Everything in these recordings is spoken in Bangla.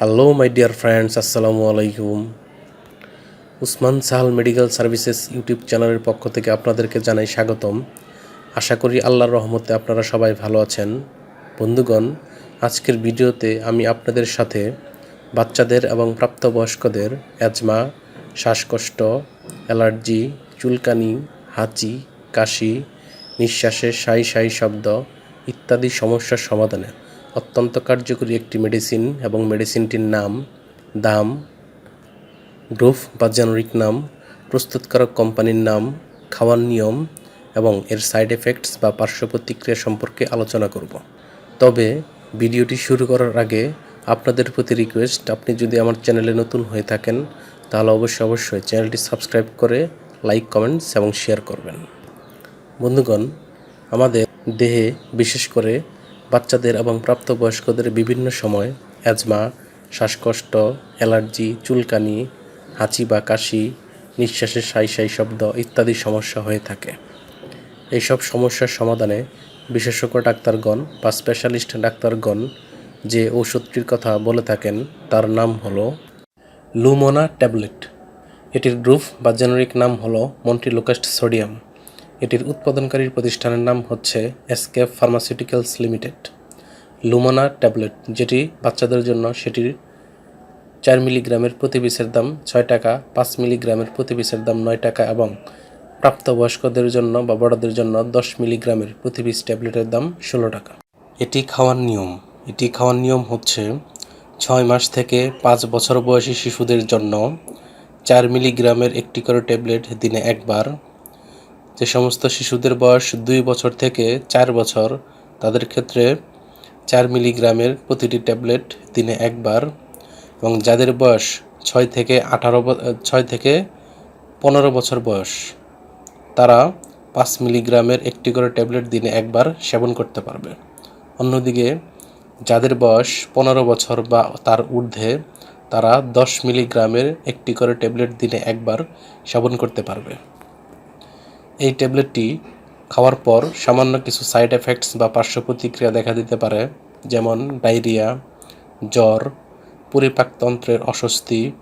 হ্যালো মাই ডিয়ার ফ্রেন্ডস আসসালামু আলাইকুম Usman Sahal medical services YouTube চ্যানেলের পক্ষ থেকে আপনাদেরকে জানাই স্বাগতম। আশা করি আল্লাহর রহমতে আপনারা সবাই ভালো আছেন। বন্ধুগণ, আজকের ভিডিওতে আমি আপনাদের সাথে বাচ্চাদের এবং প্রাপ্তবয়স্কদের অ্যাজমা শ্বাসকষ্ট, অ্যালার্জি, চুলকানি, হাঁচি, কাশি, নিঃশ্বাসের সাই সাই শব্দ ইত্যাদি সমস্যার সমাধানে। অত্যন্ত কার্যকরী একটি মেডিসিন এবং মেডিসিনটির নাম দাম গ্রুপ বা জেনারিক নাম, প্রস্তুতকারক কোম্পানির নাম, খাওয়ার নিয়ম এবং এর সাইড এফেক্টস বা পার্শ্ব প্রতিক্রিয়া সম্পর্কে আলোচনা করব। তবে ভিডিওটি শুরু করার আগে আপনাদের প্রতি রিকোয়েস্ট আপনি যদি আমার চ্যানেলে নতুন হয়ে থাকেন, তাহলে অবশ্যই অবশ্যই চ্যানেলটি সাবস্ক্রাইব করে লাইক কমেন্টস এবং শেয়ার করবেন। বন্ধুগণ, আমাদের দেহে বিশেষ করে বাচ্চাদের এবং প্রাপ্তবয়স্কদের বিভিন্ন সময় অ্যাজমা শ্বাসকষ্ট, অ্যালার্জি, চুলকানি, হাঁচি বা কাশি নিঃশ্বাসের সাই সাই শব্দ ইত্যাদি সমস্যা হয়ে থাকে। এইসব সমস্যার সমাধানে বিশেষজ্ঞ ডাক্তারগণ বা স্পেশালিস্ট ডাক্তারগণ যে ঔষধটির কথা বলে থাকেন, তার নাম হলো লুমোনা ট্যাবলেট। এটির গ্রুপ বা জেনারিক নাম হলো মন্টিলোকাস্ট সোডিয়াম। এটির উৎপাদনকারী প্রতিষ্ঠানের নাম হচ্ছে Eskayef pharmaceuticals limited. Lumona tablet, যেটি বাচ্চাদের জন্য সেটির চার মিলিগ্রামের প্রতি পিসের দাম ছয় টাকা, পাঁচ মিলিগ্রামের প্রতি পিসের দাম নয় টাকা এবং প্রাপ্তবয়স্কদের জন্য বা বড়দের জন্য দশ মিলিগ্রামের প্রতি পিস ট্যাবলেটের দাম ষোলো টাকা। এটি খাওয়ার নিয়ম। এটি খাওয়ার নিয়ম হচ্ছে ছয় মাস থেকে পাঁচ বছর বয়সী শিশুদের জন্য চার মিলিগ্রামের একটি করে ট্যাবলেট দিনে একবার যে সমস্ত শিশুদের বয়স দুই বছর থেকে চার বছর, তাদের ক্ষেত্রে চার মিলিগ্রামের প্রতিটি ট্যাবলেট দিনে একবার এবং যাদের বয়স ছয় থেকে আঠারো ছয় থেকে পনেরো বছর বয়স, তারা পাঁচ মিলিগ্রামের একটি করে ট্যাবলেট দিনে একবার সেবন করতে পারবে। অন্যদিকে যাদের বয়স পনেরো বছর বা তার ঊর্ধ্বে, তারা দশ মিলিগ্রামের একটি করে ট্যাবলেট দিনে একবার সেবন করতে পারবে। এই ট্যাবলেটটি খাওয়ার পর সামান্য কিছু সাইড এফেক্টস বা পার্শ্ব প্রতিক্রিয়া দেখা দিতে পারে, যেমন ডায়রিয়া, জ্বর পরিপাকতন্ত্রের অস্বস্তি,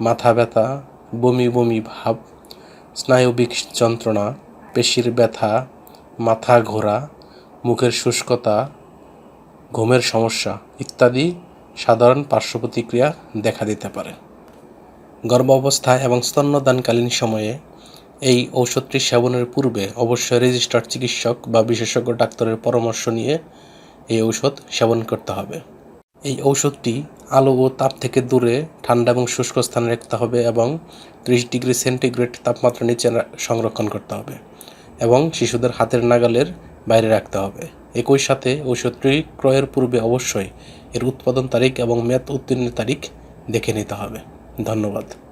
মাথা ব্যথা, বমি বমি ভাব, স্নায়বিক যন্ত্রণা, পেশির ব্যথা, মাথা ঘোরা, মুখের শুষ্কতা, ঘুমের সমস্যা ইত্যাদি সাধারণ পার্শ্ব প্রতিক্রিয়া দেখা দিতে পারে। গর্ভাবস্থায় এবং স্তন্যদানকালীন সময়ে এই ঔষধটি সেবনের পূর্বে অবশ্যই রেজিস্টার্ড চিকিৎসক বা বিশেষজ্ঞ ডাক্তারের পরামর্শ নিয়ে এই ঔষধ সেবন করতে হবে। এই ঔষধটি আলো ও তাপ থেকে দূরে, ঠান্ডা এবং শুষ্ক স্থানে রাখতে হবে এবং ত্রিশ ডিগ্রি সেন্টিগ্রেড তাপমাত্রা নিচে সংরক্ষণ করতে হবে এবং শিশুদের হাতের নাগালের বাইরে রাখতে হবে। একই সাথে ঔষধটি ক্রয়ের পূর্বে অবশ্যই এর উৎপাদন তারিখ এবং মেয়াদ উত্তীর্ণের তারিখ দেখে নিতে হবে। ধন্যবাদ।